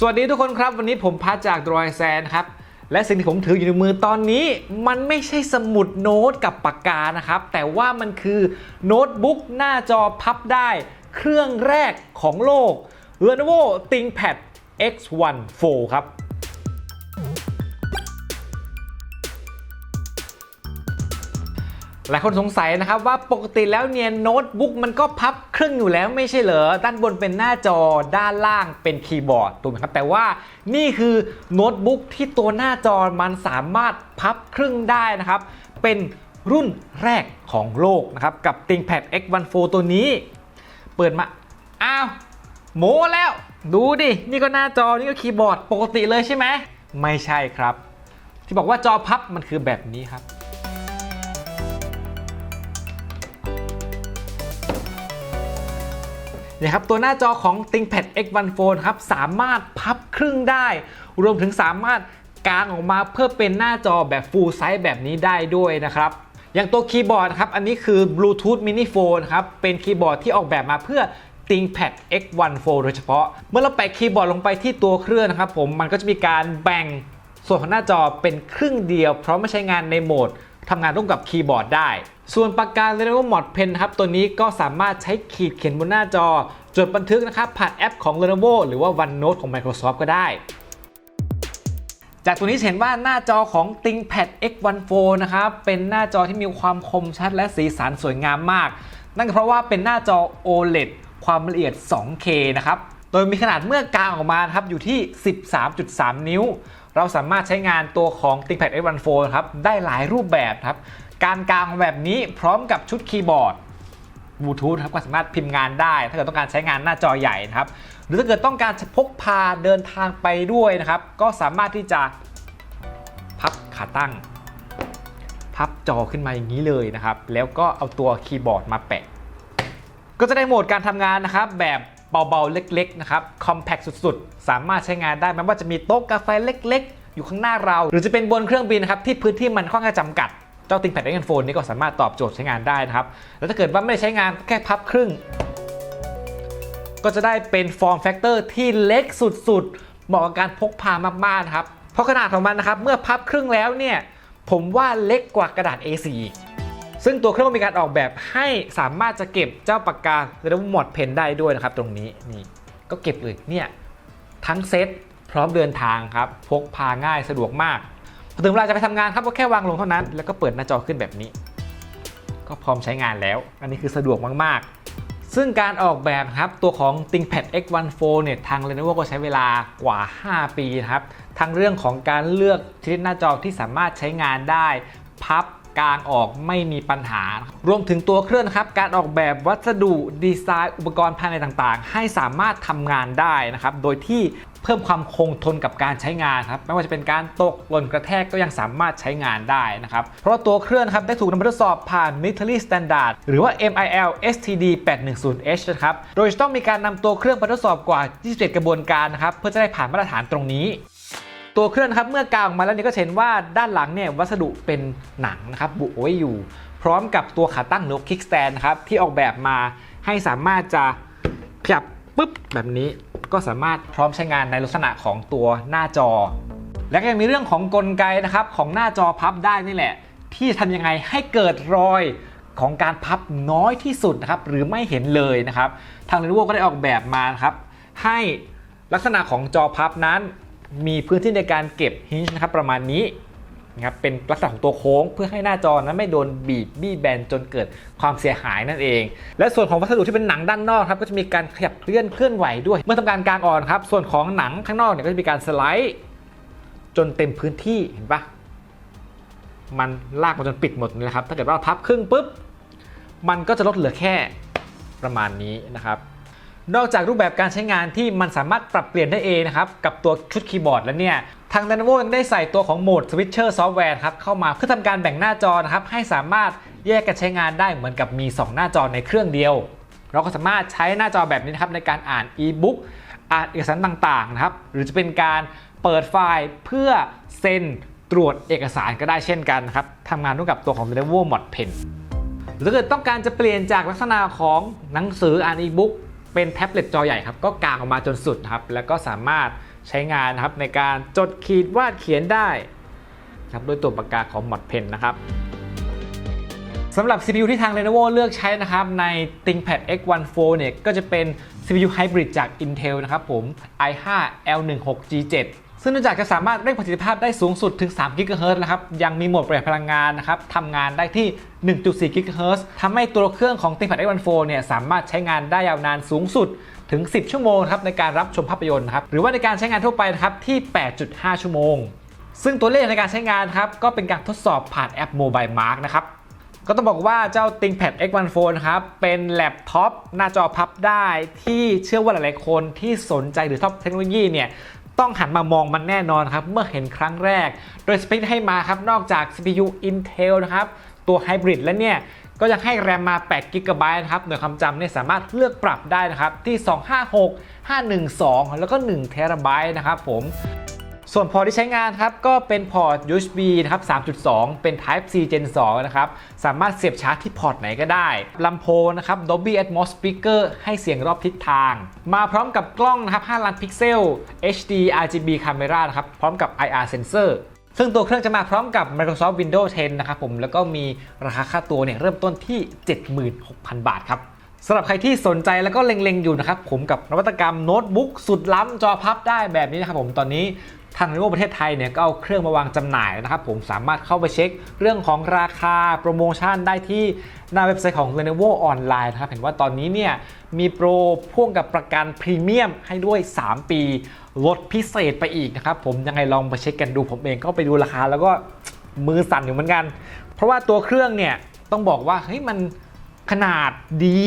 สวัสดีทุกคนครับ วันนี้ผมพัดจากดรอยแซนครับ และสิ่งที่ผมถืออยู่ในมือตอนนี้ มันไม่ใช่สมุดโน้ตกับปากกานะครับ แต่ว่ามันคือโน้ตบุ๊กหน้าจอพับได้ เครื่องแรกของโลก Lenovo ThinkPad X1 4ครับ หลายคนสงสัยนะครับว่าปกติแล้วเนี่ยโน้ตบุ๊กมันก็พับครึ่งอยู่แล้วไม่ใช่เหรอ ด้านบนเป็นหน้าจอด้านล่างเป็นคีย์บอร์ดถูกไหมครับ แต่ว่านี่คือโน้ตบุ๊กที่ตัวหน้าจอมันสามารถพับครึ่งได้นะครับ เป็นรุ่นแรกของโลกนะครับ กับ ThinkPad X1 4 ตัวนี้ เปิดมา อ้าว โมแล้ว ดูดิ นี่ก็หน้าจอนี่ก็คีย์บอร์ดปกติเลยใช่ไหมไม่ใช่ครับ ที่บอกว่าจอพับมันคือแบบนี้ครับ นี่ยครับตัวหน้าจอของ ThinkPad X1 Phone ครับสามารถพับครึ่งได้ รวมถึงสามารถกางออกมาเพื่อเป็นหน้าจอแบบ Full Size แบบนี้ได้ด้วยนะครับอย่างตัวคีย์บอร์ดครับ อันนี้คือ Bluetooth Mini Phone ครับ เป็นคีย์บอร์ดที่ออกแบบมาเพื่อ ThinkPad X1 Fold โดยเฉพาะ เมื่อเราแปะคีย์บอร์ดลงไปที่ตัวเครื่องนะครับผม มันก็จะมีการแบ่งส่วนของหน้าจอเป็นครึ่งเดียว เพราะไม่ใช้งานในโหมดทำงานร่วมกับคีย์บอร์ดได้ ส่วนปากกา Lenovo Mod Pen นครับ ตัวนี้ก็สามารถใช้ขีดเขียนบนหน้าจอ จดบันทึกนะครับผ่านแอปของ Lenovo หรือว่า OneNote ของ Microsoft ก็ได้ จากตัวนี้เห็นว่าหน้าจอของ ThinkPad X1 4 นะครับเป็นหน้าจอที่มีความคมชัดและสีสันสวยงามมาก นั่นก็เพราะว่าเป็นหน้าจอ OLED ความละเอียด 2K นะครับโดยมีขนาดเมื่อกลางออกมาครับอยู่ที่ 13.3 นิ้ว เราสามารถใช้งานตัวของ ThinkPad X1 4นครับได้หลายรูปแบบครับการกลางแบบนี้พร้อมกับชุดคีย์บอร์ด บลูทูธครับก็สามารถพิมพ์งานได้ ถ้าเกิดต้องการใช้งานหน้าจอใหญ่นะครับ หรือถ้าเกิดต้องการพกพาเดินทางไปด้วยนะครับ ก็สามารถที่จะพับขาตั้ง พับจอขึ้นมาอย่างนี้เลยนะครับ แล้วก็เอาตัวคีย์บอร์ดมาแปะ ก็จะได้โหมดการทำงานนะครับ แบบเบาๆ เล็กๆ นะครับ คอมแพคสุดๆ สามารถใช้งานได้แม้ว่าจะมีโต๊ะกาแฟเล็ก ๆ อยู่ข้างหน้าเรา หรือจะเป็นบนเครื่องบินนะครับที่พื้นที่มันค่อนข้างจำกัด เจ้า ThinkPad X1 Phone นี้ก็สามารถตอบโจทย์ใช้งานได้นะครับ แล้วถ้าเกิดว่าไม่ได้ใช้งานแค่พับครึ่ง ก็จะได้เป็นฟอร์มแฟกเตอร์ที่เล็กสุดๆ เหมาะกับการพกพามากๆนะครับ เพราะขนาดของมันนะครับเมื่อพับครึ่งแล้วเนี่ยผมว่าเล็กกว่ากระดาษ A4 ซึ่งตัวเครื่องมีการออกแบบให้สามารถจะเก็บเจ้าปากกาหรือว่าหมดเพนได้ด้วยนะครับ ตรงนี้นี่ก็เก็บเลยเนี่ยทั้งเซตพร้อมเดินทางครับ พกพาง่ายสะดวกมาก พอถึงเวลาจะไปทำงานครับก็แค่วางลงเท่านั้น แล้วก็เปิดหน้าจอขึ้นแบบนี้ ก็พร้อมใช้งานแล้ว อันนี้คือสะดวกมากๆ ซึ่งการออกแบบครับตัวของ ThinkPad X1 4 เนี่ยทาง Lenovo ก็ใช้เวลากว่า 5 ปีนะครับทั้งเรื่องของการเลือกชนิดหน้าจอที่สามารถใช้งานได้ พับ กลางออกไม่มีปัญหา รวมถึงตัวเครื่องนะครับ การออกแบบวัสดุดีไซน์อุปกรณ์ภายในต่างๆ ให้สามารถทำงานได้นะครับ โดยที่เพิ่มความคงทนกับการใช้งานครับไม่ว่าจะเป็นการตกหล่นกระแทกก็ยังสามารถใช้งานได้นะครับ เพราะว่าตัวเครื่องครับได้ถูกนำมาทดสอบผ่าน Military Standard หรือว่า MIL STD 810H นะครับ โดยจะต้องมีการนำตัวเครื่องไปทดสอบกว่า 27 กระบวนการนะครับ เพื่อจะได้ผ่านมาตรฐานตรงนี้ ตัวเครื่องครับเมื่อกางออกมาแล้วเนี่ยก็เห็นว่าด้านหลังเนี่ยวัสดุเป็นหนังนะครับบุไว้อยู่ พร้อมกับตัวขาตั้งหรือคิกสแตนนะครับที่ออกแบบมาให้สามารถจะขยับปุ๊บแบบนี้ก็สามารถพร้อมใช้งานในลักษณะของตัวหน้าจอ และก็ยังมีเรื่องของกลไกนะครับของหน้าจอพับได้นี่แหละ ที่ทำยังไงให้เกิดรอยของการพับน้อยที่สุดนะครับหรือไม่เห็นเลยนะครับ ทาง Lenovo ก็ได้ออกแบบมาครับให้ลักษณะของจอพับนั้น มีพื้นที่ในการเก็บฮินช์นะครับประมาณนี้นะครับเป็นลักษณะของตัวโค้งเพื่อให้หน้าจอนั้นไม่โดนบีบบี้แบนจนเกิดความเสียหายนั่นเอง และส่วนของวัสดุที่เป็นหนังด้านนอกครับก็จะมีการขยับเคลื่อนเคลื่อนไหวด้วย เมื่อทำการกางอ่อนครับ ส่วนของหนังข้างนอกเนี่ยก็จะมีการสไลด์ จนเต็มพื้นที่เห็นปะมันลากมาจนปิดหมดเลยนะครับถ้าเกิดว่าพับครึ่งปุ๊บมันก็จะลดเหลือแค่ประมาณนี้นะครับ นอกจากรูปแบบการใช้งานที่มันสามารถปรับเปลี่ยนได้เองนะครับกับตัวชุดคีย์บอร์ดแล้วเนี่ยทาง Lenovo ยังได้ใส่ตัวของโหมด Switcher Software ครับเข้ามาเพื่อทำการแบ่งหน้าจอนะครับให้สามารถแยกกันใช้งานได้เหมือนกับมี 2 หน้าจอในเครื่องเดียว เราก็สามารถใช้หน้าจอแบบนี้นะครับในการอ่าน e-book อ่านเอกสารต่างๆนะครับหรือจะเป็นการเปิดไฟล์เพื่อเซ็นตรวจเอกสารก็ได้เช่นกันนะครับทำงานร่วมกับตัวของ Lenovo Mod Pen หรือถ้าเกิดต้องการจะเปลี่ยนจากลักษณะของหนังสืออ่านอีบุ๊ก เป็นแท็บเล็ตจอใหญ่ครับก็กางออกมาจนสุดครับแล้วก็สามารถใช้งานครับในการจดขีดวาดเขียนได้ครับด้วยตัวปากกาของหมอดเพนนะครับสำหรับ CPU ที่ทาง Lenovo เลือกใช้นะครับใน ThinkPad X14 เนี่ยก็จะเป็น CPU Hybrid จาก Intel นะครับผม i5 L16G7 ซึ่งเนื่องจากจะสามารถเร่งประสิทธิภาพได้สูงสุดถึง3 GHz นะครับ ยังมีโหมดประหยัดพลังงานนะครับทำงานได้ที่ 1.4 GHz ทำให้ตัวเครื่องของ ThinkPad X14 เนี่ยสามารถใช้งานได้ยาวนานสูงสุดถึง 10 ชั่วโมงครับในการรับชมภาพยนตร์ครับ หรือว่าในการใช้งานทั่วไปนะครับที่ 8.5 ชั่วโมง ซึ่งตัวเลขในการใช้งานครับก็เป็นการทดสอบผ่านแอป Mobile Mark นะครับก็ต้องบอกว่าเจ้า ThinkPad X14 นะครับเป็นแล็ปท็อปหน้าจอพับได้ที่เชื่อว่าหลายๆคนที่สนใจหรือชอบเทคโนโลยีเนี่ย ต้องหันมามองมันแน่นอนครับ เมื่อเห็นครั้งแรก โดยสเปคให้มาครับ นอกจาก CPU Intel นะครับ ตัวไฮบริดแล้วเนี่ย ก็ยังให้แรมมา 8 g b นะครับ หน่วยความจำเนี่ยสามารถเลือกปรับได้นะครับ ที่ 256 512 แล้วก็1 t b นะครับผม ส่วนพอร์ตที่ใช้งานครับก็เป็นพอร์ต USB นะครับ 3.2 เป็น Type C Gen 2 นะครับ สามารถเสียบชาร์จที่พอร์ตไหนก็ได้ลำโพงนะครับ Dolby Atmos Speaker ให้เสียงรอบทิศทาง มาพร้อมกับกล้องนะครับ 5 ล้านพิกเซล HD RGB Camera นะครับ พร้อมกับ IR Sensor ซึ่งตัวเครื่องจะมาพร้อมกับ Microsoft Windows 10 นะครับผม แล้วก็มีราคาค่าตัวเนี่ยเริ่มต้นที่ 76,000 บาทครับสำหรับใครที่สนใจแล้วก็เล็งๆอยู่นะครับผมกับนวัตกรรมโน้ตบุ๊กสุดล้ำจอพับได้แบบนี้นะครับผมตอนนี้ ทาง Lenovo ประเทศไทยเนี่ยก็เอาเครื่องมาวางจำหน่ายนะครับผมสามารถเข้าไปเช็คเรื่องของราคาโปรโมชั่นได้ที่หน้าเว็บไซต์ของ Lenovo ออนไลน์นะครับ เห็นว่าตอนนี้เนี่ยมีโปรพ่วงกับประกันพรีเมียมให้ด้วย 3 ปีลดพิเศษไปอีกนะครับผมยังไงลองไปเช็คกันดูผมเองก็ไปดูราคาแล้วก็มือสั่นอยู่เหมือนกัน เพราะว่าตัวเครื่องเนี่ยต้องบอกว่าเฮ้ยมัน ขนาดดี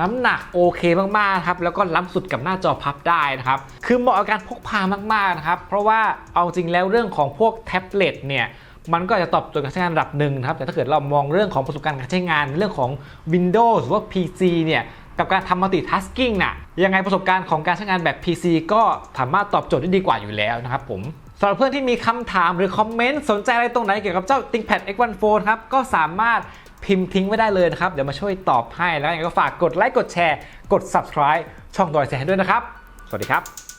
น้ำหนักโอเคมากๆครับแล้วก็ล้ำสุดกับหน้าจอพับได้นะครับคือเหมาะกับการพกพามากๆนะครับเพราะว่าเอาจริงแล้วเรื่องของพวกแท็บเล็ตเนี่ยมันก็จะตอบโจทย์การใช้งานระดับหนึ่งครับแต่ถ้าเกิดเรามองเรื่องของประสบการณ์การใช้งานเรื่องของ Windows หรือว่า PC เนี่ยกับการทำ multitasking น่ะยังไงประสบการณ์ของการใช้งานแบบ PC ก็สามารถตอบโจทย์ได้ดีกว่าอยู่แล้วนะครับผมสำหรับเพื่อนที่มีคำถามหรือคอมเมนต์สนใจอะไรตรงไหนเกี่ยวกับเจ้า ThinkPad X14 ครับก็สามารถ พิมพ์ทิ้งไว้ได้เลยนะครับ เดี๋ยวมาช่วยตอบให้แล้วยังไงก็ฝากกดไลค์กดแชร์ กด subscribe ช่องดอยแสนด้วยนะครับ สวัสดีครับ